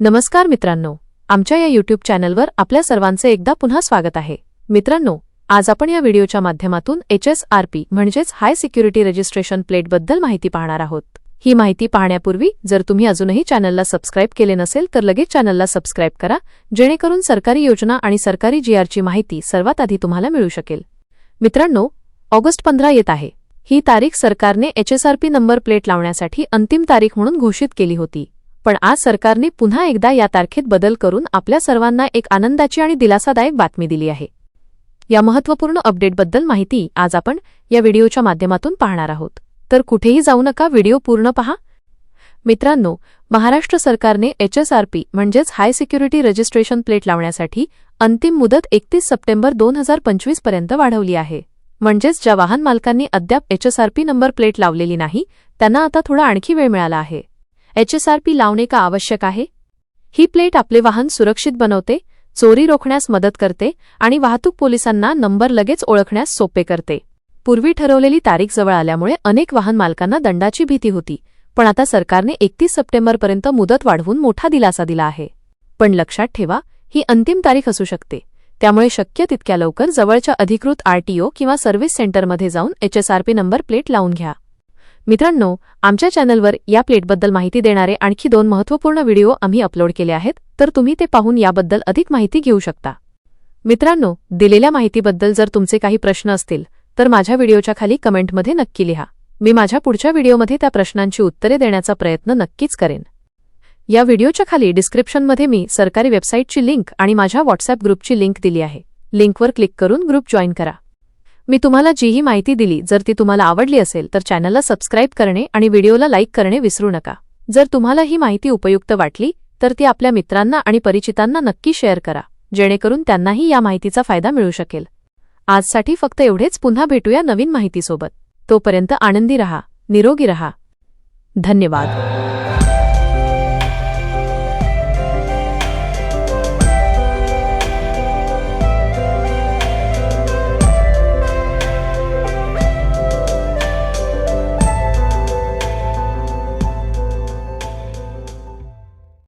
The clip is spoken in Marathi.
नमस्कार मित्रांनो आमच्या या यूट्यूब चॅनलवर आपल्या सर्वांचे एकदा पुन्हा स्वागत आहे. मित्रांनो आज आपण या व्हिडिओच्या माध्यमातून एच एस आर पी म्हणजेच हाय सिक्युरिटी रजिस्ट्रेशन प्लेटबद्दल माहिती पाहणार आहोत. ही माहिती पाहण्यापूर्वी जर तुम्ही अजूनही चॅनलला सबस्क्राईब केले नसेल तर लगेच चॅनलला सबस्क्राईब करा जेणेकरून सरकारी योजना आणि सरकारी जीआरची माहिती सर्वात आधी तुम्हाला मिळू शकेल. मित्रांनो ऑगस्ट पंधरा येत आहे. ही तारीख सरकारने एचएसआरपी नंबर प्लेट लावण्यासाठी अंतिम तारीख म्हणून घोषित केली होती. पण आज सरकारने पुन्हा एकदा या तारखेत बदल करून आपल्या सर्वांना एक आनंदाची आणि दिलासादायक बातमी दिली आहे. या महत्त्वपूर्ण अपडेटबद्दल माहिती आज आपण या व्हिडिओच्या माध्यमातून पाहणार आहोत. तर कुठेही जाऊ नका व्हिडिओ पूर्ण पहा. मित्रांनो महाराष्ट्र सरकारने एचएसआरपी म्हणजेच हाय सिक्युरिटी रजिस्ट्रेशन प्लेट लावण्यासाठी अंतिम मुदत एकतीस सप्टेंबर दोन हजार पंचवीसपर्यंत वाढवली आहे. म्हणजेच ज्या वाहन मालकांनी अद्याप एचएसआरपी नंबर प्लेट लावलेली नाही त्यांना आता थोडा आणखी वेळ मिळाला आहे. एचएसआरपी लावणे का आवश्यक आहे? ही प्लेट आपले वाहन सुरक्षित बनवते चोरी रोखण्यास मदत करते आणि वाहतूक पोलिसांना नंबर लगेच ओळखण्यास सोपे करते. पूर्वी ठरवलेली तारीख जवळ आल्यामुळे अनेक वाहन मालकांना दंडाची भीती होती पण आता सरकारने एकतीस सप्टेंबरपर्यंत मुदत वाढवून मोठा दिलासा दिला आहे. पण लक्षात ठेवा ही अंतिम तारीख असू शकते. त्यामुळे शक्य तितक्या लवकर जवळच्या अधिकृत आरटीओ किंवा सर्व्हिस सेंटरमध्ये जाऊन एचएसआरपी नंबर प्लेट लावून घ्या. मित्रांनो आमच्या चॅनलवर या प्लेटबद्दल माहिती देणारे आणखी दोन महत्त्वपूर्ण व्हिडिओ आम्ही अपलोड केले आहेत तर तुम्ही ते पाहून याबद्दल अधिक माहिती घेऊ शकता. मित्रांनो दिलेल्या माहितीबद्दल जर तुमचे काही प्रश्न असतील तर माझ्या व्हिडिओच्या खाली कमेंटमध्ये नक्की लिहा. मी माझ्या पुढच्या व्हिडिओमध्ये त्या प्रश्नांची उत्तरे देण्याचा प्रयत्न नक्कीच करेन. या व्हिडिओच्या खाली डिस्क्रिप्शनमध्ये मी सरकारी वेबसाईटची लिंक आणि माझ्या व्हॉट्सअप ग्रुपची लिंक दिली आहे. लिंकवर क्लिक करून ग्रुप जॉईन करा. मी तुम्हाला जीही माहिती दिली जर ती तुम्हाला आवडली असेल तर चॅनलला सबस्क्राईब करणे आणि व्हिडिओला लाईक करणे विसरू नका. जर तुम्हाला ही माहिती उपयुक्त वाटली तर ती आपल्या मित्रांना आणि परिचितांना नक्की शेअर करा जेणेकरून त्यांनाही या माहितीचा फायदा मिळू शकेल. आजसाठी फक्त एवढेच पुन्हा भेटूया नवीन माहितीसोबत. तोपर्यंत आनंदी रहा निरोगी रहा. धन्यवाद.